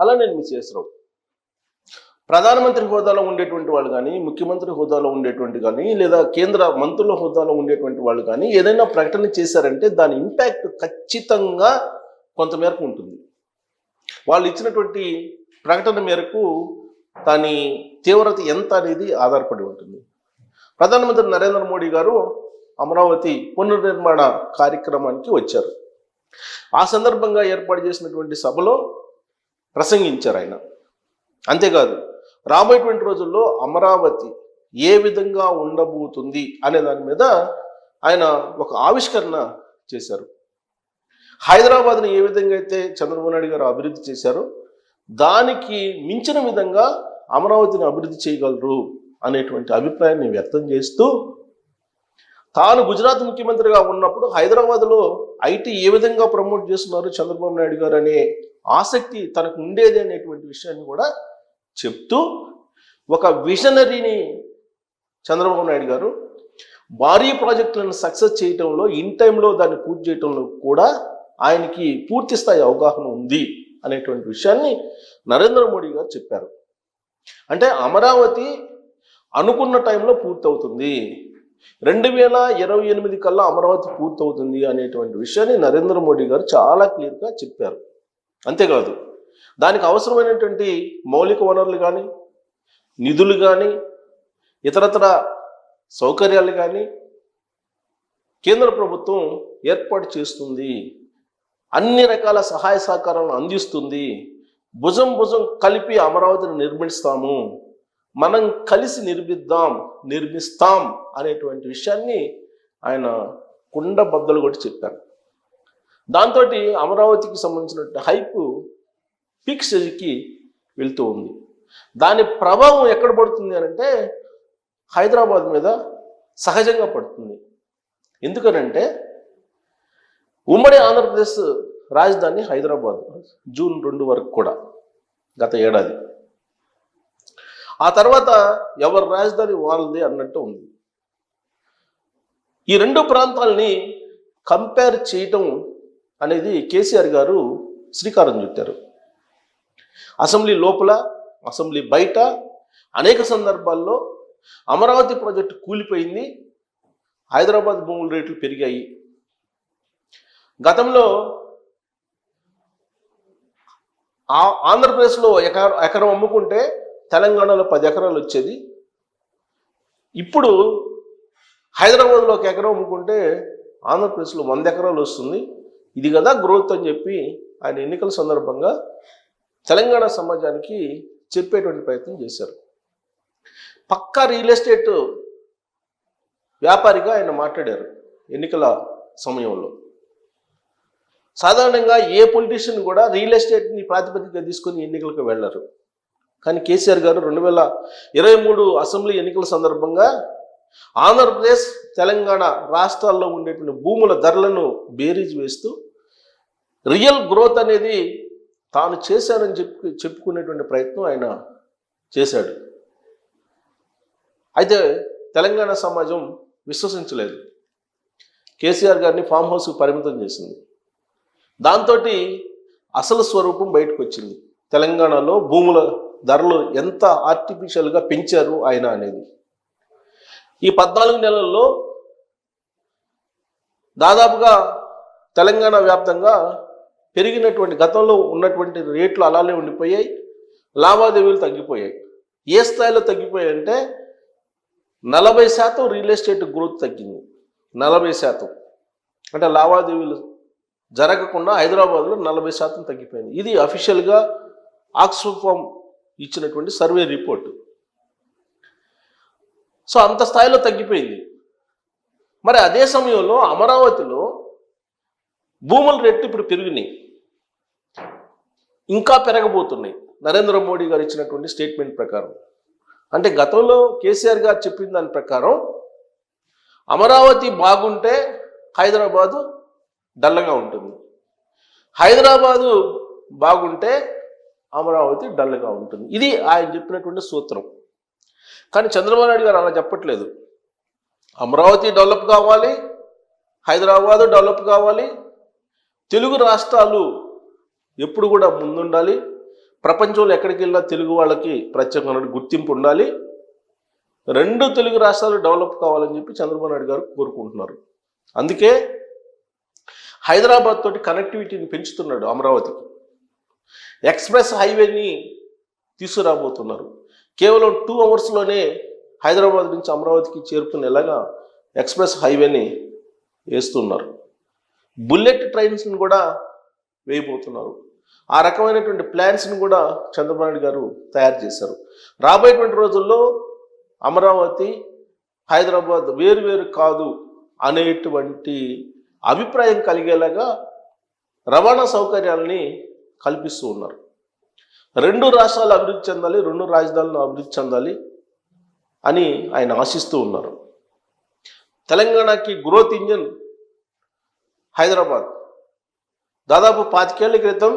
అలా నేను మిస్ చేస్తున్నాం ప్రధానమంత్రి హోదాలో ఉండేటువంటి వాళ్ళు కానీ ముఖ్యమంత్రి హోదాలో ఉండేటువంటి కానీ లేదా కేంద్ర మంత్రుల హోదాలో ఉండేటువంటి వాళ్ళు కానీ ఏదైనా ప్రకటన చేశారంటే దాని ఇంపాక్ట్ ఖచ్చితంగా కొంతమేరకు ఉంటుంది. వాళ్ళు ఇచ్చినటువంటి ప్రకటన మేరకు దాని తీవ్రత ఎంత అనేది ఆధారపడి ఉంటుంది. ప్రధానమంత్రి నరేంద్ర మోడీ గారు అమరావతి పునర్నిర్మాణ కార్యక్రమానికి వచ్చారు. ఆ సందర్భంగా ఏర్పాటు చేసినటువంటి సభలో ప్రసంగించారు ఆయన. అంతేకాదు రాబోయేటువంటి రోజుల్లో అమరావతి ఏ విధంగా ఉండబోతుంది అనే దాని మీద ఆయన ఒక ఆవిష్కరణ చేశారు. హైదరాబాద్ని ఏ విధంగా అయితే చంద్రబాబు నాయుడు గారు అభివృద్ధి చేశారో దానికి మించిన విధంగా అమరావతిని అభివృద్ధి చేయగలరు అనేటువంటి అభిప్రాయాన్ని వ్యక్తం చేస్తూ తాను గుజరాత్ ముఖ్యమంత్రిగా ఉన్నప్పుడు హైదరాబాద్లో ఐటీ ఏ విధంగా ప్రమోట్ చేస్తున్నారు చంద్రబాబు నాయుడు గారు అనే ఆసక్తి తనకు ఉండేది అనేటువంటి విషయాన్ని కూడా చెప్తూ ఒక విజనరీని చంద్రబాబు నాయుడు గారు భారీ ప్రాజెక్టులను సక్సెస్ చేయటంలో ఇన్ టైంలో దాన్ని పూర్తి చేయటంలో కూడా ఆయనకి పూర్తి స్థాయి అవగాహన ఉంది అనేటువంటి విషయాన్ని నరేంద్ర మోడీ గారు చెప్పారు. అంటే అమరావతి అనుకున్న టైంలో పూర్తవుతుంది. రెండు వేల ఇరవై ఎనిమిది కల్లా అమరావతి పూర్తవుతుంది అనేటువంటి విషయాన్ని నరేంద్ర మోడీ గారు చాలా క్లియర్గా చెప్పారు. అంతేకాదు దానికి అవసరమైనటువంటి మౌలిక వనరులు కానీ నిధులు కానీ ఇతరతర సౌకర్యాలు కానీ కేంద్ర ప్రభుత్వం ఏర్పాటు చేస్తుంది. అన్ని రకాల సహాయ సహకారాలను అందిస్తుంది. భుజం భుజం కలిపి అమరావతిని నిర్మిస్తాము. మనం కలిసి నిర్మిద్దాం నిర్మిస్తాం అనేటువంటి విషయాన్ని ఆయన కుండ బద్దలు కొట్టి చెప్పారు. దాంతో అమరావతికి సంబంధించిన హైప్ పీక్ స్టేజ్కి వెళ్తూ ఉంది. దాని ప్రభావం ఎక్కడ పడుతుంది అని అంటే హైదరాబాద్ మీద సహజంగా పడుతుంది. ఎందుకనంటే ఉమ్మడి ఆంధ్రప్రదేశ్ రాజధాని హైదరాబాద్ జూన్ రెండు వరకు కూడా గత ఏడాది. ఆ తర్వాత ఎవరి రాజధాని వాళ్ళది అన్నట్టు ఉంది. ఈ రెండు ప్రాంతాలని కంపేర్ చేయటం అనేది కేసీఆర్ గారు శ్రీకారం చుట్టారు. అసెంబ్లీ లోపల అసెంబ్లీ బయట అనేక సందర్భాల్లో అమరావతి ప్రాజెక్టు కూలిపోయింది హైదరాబాద్ భూముల రేట్లు పెరిగాయి. గతంలో ఆ- ఆంధ్రప్రదేశ్లో ఎకర ఎకరం అమ్ముకుంటే తెలంగాణలో పది ఎకరాలు వచ్చేది. ఇప్పుడు హైదరాబాద్లో ఒక ఎకరం అమ్ముకుంటే ఆంధ్రప్రదేశ్లో వంద ఎకరాలు వస్తుంది. ఇది కదా గ్రోత్ అని చెప్పి ఆయన ఎన్నికల సందర్భంగా తెలంగాణ సమాజానికి చెప్పేటువంటి ప్రయత్నం చేశారు. పక్కా రియల్ ఎస్టేట్ వ్యాపారిగా ఆయన మాట్లాడారు ఎన్నికల సమయంలో. సాధారణంగా ఏ పొలిటీషియన్ కూడా రియల్ ఎస్టేట్ని ప్రాతిపదికగా తీసుకొని ఎన్నికలకు వెళ్ళరు. కానీ కేసీఆర్ గారు రెండు వేల ఇరవై మూడు అసెంబ్లీ ఎన్నికల సందర్భంగా ఆంధ్రప్రదేశ్ తెలంగాణ రాష్ట్రాల్లో ఉండేటువంటి భూముల ధరలను బేరీజ్ వేస్తూ రియల్ గ్రోత్ అనేది తాను చేశానని చెప్పు చెప్పుకునేటువంటి ప్రయత్నం ఆయన చేశాడు. అయితే తెలంగాణ సమాజం విశ్వసించలేదు. కేసీఆర్ గారిని ఫామ్ హౌస్కు పరిమితం చేసింది. దాంతో అసలు స్వరూపం బయటకు వచ్చింది తెలంగాణలో భూముల ధరలు ఎంత ఆర్టిఫిషియల్గా పెంచారు ఆయన అనేది. ఈ పద్నాలుగు నెలల్లో దాదాపుగా తెలంగాణ వ్యాప్తంగా పెరిగినటువంటి గతంలో ఉన్నటువంటి రేట్లు అలానే ఉండిపోయాయి లావాదేవీలు తగ్గిపోయాయి. ఏ స్థాయిలో తగ్గిపోయాయి అంటే నలభై శాతం రియల్ ఎస్టేట్ గ్రోత్ తగ్గింది. నలభై శాతం. అంటే లావాదేవీలు జరగకుండా హైదరాబాద్లో నలభై శాతం తగ్గిపోయింది. ఇది అఫీషియల్గా ఆక్స్ఫామ్ ఇచ్చినటువంటి సర్వే రిపోర్ట్. సో అంత స్థాయిలో తగ్గిపోయింది. మరి అదే సమయంలో అమరావతిలో భూముల రేట్లు ఇప్పుడు పెరిగినాయి. ఇంకా పెరగబోతున్నాయి. నరేంద్ర మోడీ గారు ఇచ్చినటువంటి స్టేట్మెంట్ ప్రకారం. అంటే గతంలో కేసీఆర్ గారు చెప్పిన దాని ప్రకారం అమరావతి బాగుంటే హైదరాబాదు డల్లగా ఉంటుంది. హైదరాబాదు బాగుంటే అమరావతి డల్గా ఉంటుంది. ఇది ఆయన చెప్పినటువంటి సూత్రం. కానీ చంద్రబాబు నాయుడు గారు అలా చెప్పట్లేదు. అమరావతి డెవలప్ కావాలి హైదరాబాదు డెవలప్ కావాలి తెలుగు రాష్ట్రాలు ఎప్పుడు కూడా ముందుండాలి ప్రపంచంలో ఎక్కడికి వెళ్ళినా తెలుగు వాళ్ళకి ప్రత్యేకమైన గుర్తింపు ఉండాలి రెండు తెలుగు రాష్ట్రాలు డెవలప్ కావాలని చెప్పి చంద్రబాబు నాయుడు గారు కోరుకుంటున్నారు. అందుకే హైదరాబాద్ తోటి కనెక్టివిటీని పెంచుతున్నాడు అమరావతికి. ఎక్స్ప్రెస్ హైవేని తీసుకురాబోతున్నారు. కేవలం టూ అవర్స్లోనే హైదరాబాద్ నుంచి అమరావతికి చేరుకునేలాగా ఎక్స్ప్రెస్ హైవేని వేస్తున్నారు. బుల్లెట్ ట్రైన్స్ని కూడా వేయబోతున్నారు. ఆ రకమైనటువంటి ప్లాన్స్ని కూడా చంద్రబాబు నాయుడు గారు తయారు చేశారు. రాబోయేటువంటి రోజుల్లో అమరావతి హైదరాబాద్ వేరు వేరు కాదు అనేటువంటి అభిప్రాయం కలిగేలాగా రవాణా సౌకర్యాలని కల్పిస్తూ ఉన్నారు. రెండు రాష్ట్రాలు అభివృద్ధి చెందాలి రెండు రాజధానులు అభివృద్ధి చెందాలి అని ఆయన ఆశిస్తూ ఉన్నారు. తెలంగాణకి గ్రోత్ ఇంజన్ హైదరాబాద్. దాదాపు పాతికేళ్ళ క్రితం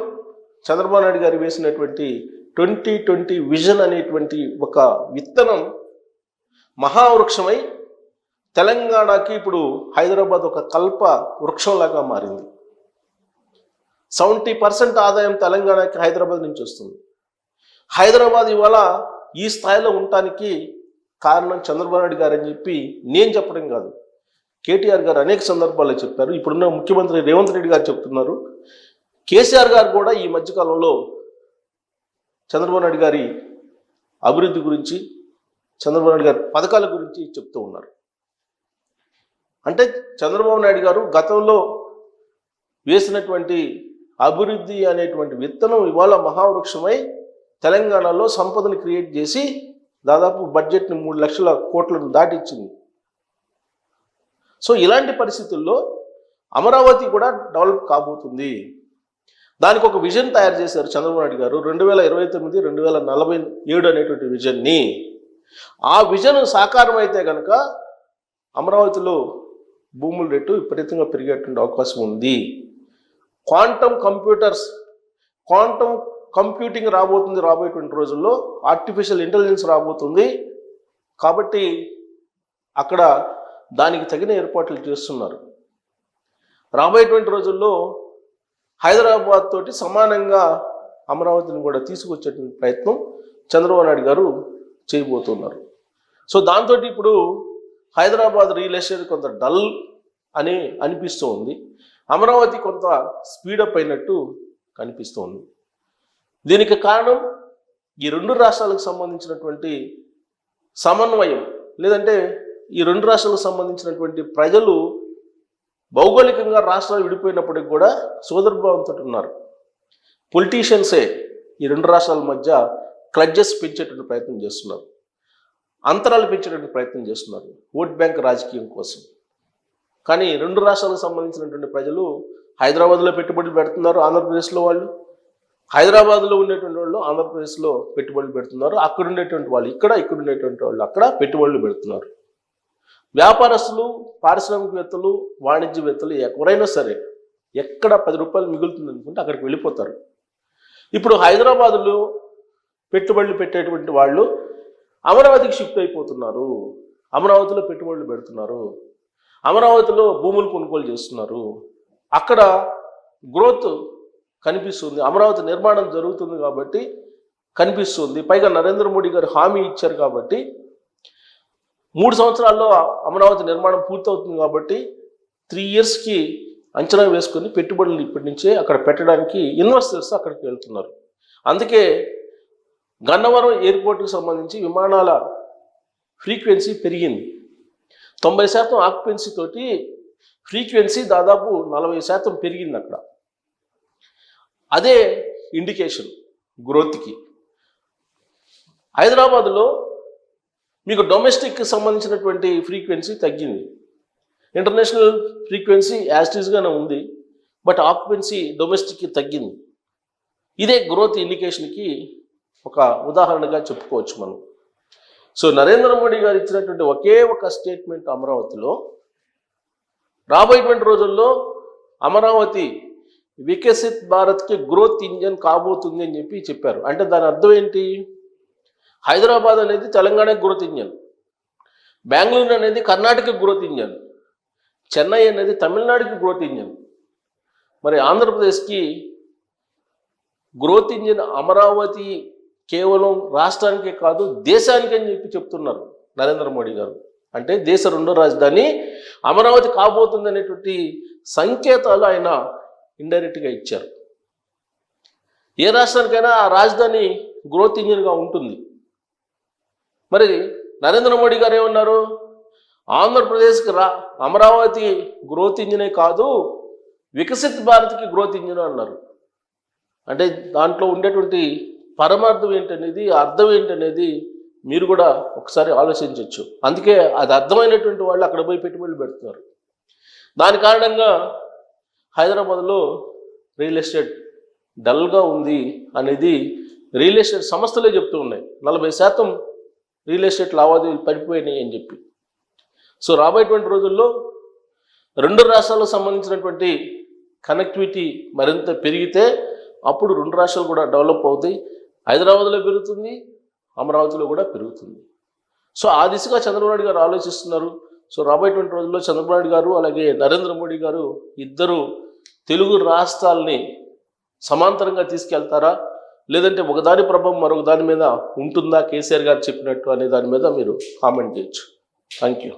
చంద్రబాబు నాయుడు గారు వేసినటువంటి ట్వంటీ ట్వంటీ విజన్ అనేటువంటి ఒక విత్తనం మహావృక్షమై తెలంగాణకి ఇప్పుడు హైదరాబాద్ ఒక కల్ప వృక్షంలాగా మారింది. సెవెంటీ పర్సెంట్ ఆదాయం తెలంగాణకి హైదరాబాద్ నుంచి వస్తుంది. హైదరాబాద్ ఇవాళ ఈ స్థాయిలో ఉండటానికి కారణం చంద్రబాబు నాయుడు గారు అని చెప్పి నేను చెప్పడం కాదు. కేటీఆర్ గారు అనేక సందర్భాల్లో చెప్పారు. ఇప్పుడున్న ముఖ్యమంత్రి రేవంత్ రెడ్డి గారు చెప్తున్నారు. కేసీఆర్ గారు కూడా ఈ మధ్యకాలంలో చంద్రబాబు నాయుడు గారి అభివృద్ధి గురించి చంద్రబాబు నాయుడు గారి పథకాల గురించి చెప్తూ ఉన్నారు. అంటే చంద్రబాబు నాయుడు గారు గతంలో వేసినటువంటి అభివృద్ధి అనేటువంటి విత్తనం ఇవాళ మహావృక్షమై తెలంగాణలో సంపదను క్రియేట్ చేసి దాదాపు బడ్జెట్ని మూడు లక్షల కోట్లను దాటిచ్చింది సో ఇలాంటి పరిస్థితుల్లో అమరావతి కూడా డెవలప్ కాబోతుంది. దానికి ఒక విజన్ తయారు చేశారు చంద్రబాబు నాయుడు గారు రెండు వేల ఇరవై తొమ్మిది రెండు వేల నలభై ఏడు అనేటువంటి విజన్ని. ఆ విజన్ సాకారం అయితే కనుక అమరావతిలో భూముల రేటు విపరీతంగా పెరిగేటువంటి అవకాశం ఉంది. క్వాంటమ్ కంప్యూటర్స్ క్వాంటమ్ కంప్యూటింగ్ రాబోతుంది రాబోయేటువంటి రోజుల్లో ఆర్టిఫిషియల్ ఇంటెలిజెన్స్ రాబోతుంది. కాబట్టి అక్కడ దానికి తగిన ఏర్పాట్లు చేస్తున్నారు. రాబోయేటువంటి రోజుల్లో హైదరాబాద్ తోటి సమానంగా అమరావతిని కూడా తీసుకొచ్చేటువంటి ప్రయత్నం చంద్రబాబు నాయుడు గారు చేయబోతున్నారు. సో దాంతో ఇప్పుడు హైదరాబాద్ రియల్ ఎస్టేట్ కొంత డల్ అని అనిపిస్తూ ఉంది. అమరావతి కొంత స్పీడప్ అయినట్టు కనిపిస్తోంది. దీనికి కారణం ఈ రెండు రాష్ట్రాలకు సంబంధించినటువంటి సమన్వయం లేదంటే ఈ రెండు రాష్ట్రాలకు సంబంధించినటువంటి ప్రజలు భౌగోళికంగా రాష్ట్రాలు విడిపోయినప్పటికి కూడా సోదరభావంతో ఉన్నారు. పొలిటీషియన్సే ఈ రెండు రాష్ట్రాల మధ్య క్లడ్జెస్ పెంచేటువంటి ప్రయత్నం చేస్తున్నారు. అంతరాలు పెంచేటువంటి ప్రయత్నం చేస్తున్నారు. ఓట్ బ్యాంక్ రాజకీయం కోసం. కానీ రెండు రాష్ట్రాలకు సంబంధించినటువంటి ప్రజలు హైదరాబాద్లో పెట్టుబడులు పెడుతున్నారు ఆంధ్రప్రదేశ్లో వాళ్ళు. హైదరాబాద్లో ఉండేటువంటి వాళ్ళు ఆంధ్రప్రదేశ్లో పెట్టుబడులు పెడుతున్నారు. అక్కడ ఉండేటువంటి వాళ్ళు ఇక్కడ ఇక్కడ ఉండేటువంటి వాళ్ళు అక్కడ పెట్టుబడులు పెడుతున్నారు. వ్యాపారస్తులు పారిశ్రామికవేత్తలు వాణిజ్యవేత్తలు ఎవరైనా సరే ఎక్కడ పది రూపాయలు మిగులుతుంది అనుకుంటే అక్కడికి వెళ్ళిపోతారు. ఇప్పుడు హైదరాబాదులో పెట్టుబడులు పెట్టేటువంటి వాళ్ళు అమరావతికి షిఫ్ట్ అయిపోతున్నారు. అమరావతిలో పెట్టుబడులు పెడుతున్నారు. అమరావతిలో భూములు కొనుగోలు చేస్తున్నారు. అక్కడ గ్రోత్ కనిపిస్తుంది. అమరావతి నిర్మాణం జరుగుతుంది కాబట్టి కనిపిస్తుంది. పైగా నరేంద్ర మోడీ గారు హామీ ఇచ్చారు కాబట్టి మూడు సంవత్సరాల్లో అమరావతి నిర్మాణం పూర్తవుతుంది కాబట్టి త్రీ ఇయర్స్కి అంచనా వేసుకొని పెట్టుబడులు ఇప్పటి నుంచే అక్కడ పెట్టడానికి ఇన్వెస్టర్స్ అక్కడికి వెళ్తున్నారు. అందుకే గన్నవరం ఎయిర్పోర్ట్కి సంబంధించి విమానాల ఫ్రీక్వెన్సీ పెరిగింది. తొంభై శాతం ఆక్యుపెన్సీ తోటి ఫ్రీక్వెన్సీ దాదాపు నలభై శాతం పెరిగింది అక్కడ. అదే ఇండికేషన్ గ్రోత్కి హైదరాబాద్లో మీకు డొమెస్టిక్కి సంబంధించినటువంటి ఫ్రీక్వెన్సీ తగ్గింది. ఇంటర్నేషనల్ ఫ్రీక్వెన్సీ యాస్టీస్గానే ఉంది బట్ ఆక్యుపెన్సీ డొమెస్టిక్కి తగ్గింది. ఇదే గ్రోత్ ఇండికేషన్కి ఒక ఉదాహరణగా చెప్పుకోవచ్చు మనం. సో నరేంద్ర మోడీ గారు ఇచ్చినటువంటి ఒకే ఒక స్టేట్మెంట్ అమరావతిలో రాబోయేటువంటి రోజుల్లో అమరావతి వికసిత్ భారత్కి గ్రోత్ ఇంజన్ కాబోతుంది అని చెప్పి చెప్పారు. అంటే దాని అర్థం ఏంటి? హైదరాబాద్ అనేది తెలంగాణకి గ్రోత్ ఇంజన్. బెంగళూరు అనేది కర్ణాటక గ్రోత్ ఇంజన్. చెన్నై అనేది తమిళనాడుకి గ్రోత్ ఇంజన్. మరి ఆంధ్రప్రదేశ్కి గ్రోత్ ఇంజిన్ అమరావతి కేవలం రాష్ట్రానికే కాదు దేశానికి అని చెప్పి చెప్తున్నారు నరేంద్ర మోడీ గారు. అంటే దేశ రెండో రాజధాని అమరావతి కాబోతుంది అనేటువంటి సంకేతాలు ఆయన ఇండైరెక్ట్గా ఇచ్చారు. ఏ రాష్ట్రానికైనా ఆ రాజధాని గ్రోత్ ఇంజిన్గా ఉంటుంది. మరి నరేంద్ర మోడీ గారు ఏమన్నారు? ఆంధ్రప్రదేశ్కి రా అమరావతి గ్రోత్ ఇంజినే కాదు వికసిత్ భారత్కి గ్రోత్ ఇంజిన్ అన్నారు. అంటే దాంట్లో ఉండేటువంటి పరమార్థం ఏంటనేది అర్థం ఏంటనేది మీరు కూడా ఒకసారి ఆలోచించవచ్చు అందుకే అది అర్థమైనటువంటి వాళ్ళు అక్కడ పోయి పెట్టుబడులు పెడుతున్నారు. దాని కారణంగా హైదరాబాద్లో రియల్ ఎస్టేట్ డల్గా ఉంది అనేది రియల్ ఎస్టేట్ సంస్థలే చెప్తూ ఉన్నాయి. నలభై శాతం రియల్ ఎస్టేట్ లావాదేవీలు పడిపోయినాయి అని చెప్పి. సో రాబోయేటువంటి రోజుల్లో రెండు రాష్ట్రాలకు సంబంధించినటువంటి కనెక్టివిటీ మరింత పెరిగితే అప్పుడు రెండు రాష్ట్రాలు కూడా డెవలప్ అవుతాయి. హైదరాబాద్లో పెరుగుతుంది అమరావతిలో కూడా పెరుగుతుంది. సో ఆ దిశగా చంద్రబాబు నాయుడు గారు ఆలోచిస్తున్నారు. సో రాబోయేటువంటి రోజుల్లో చంద్రబాబు నాయుడు గారు అలాగే నరేంద్ర మోడీ గారు ఇద్దరు తెలుగు రాష్ట్రాలని సమాంతరంగా తీసుకెళ్తారా? లేదంటే ఒకదాని ప్రభావం మరొక దాని మీద ఉంటుందా? కేసీఆర్ గారు చెప్పినట్టు అనే దాని మీద మీరు కామెంట్ చేయొచ్చు. Thank you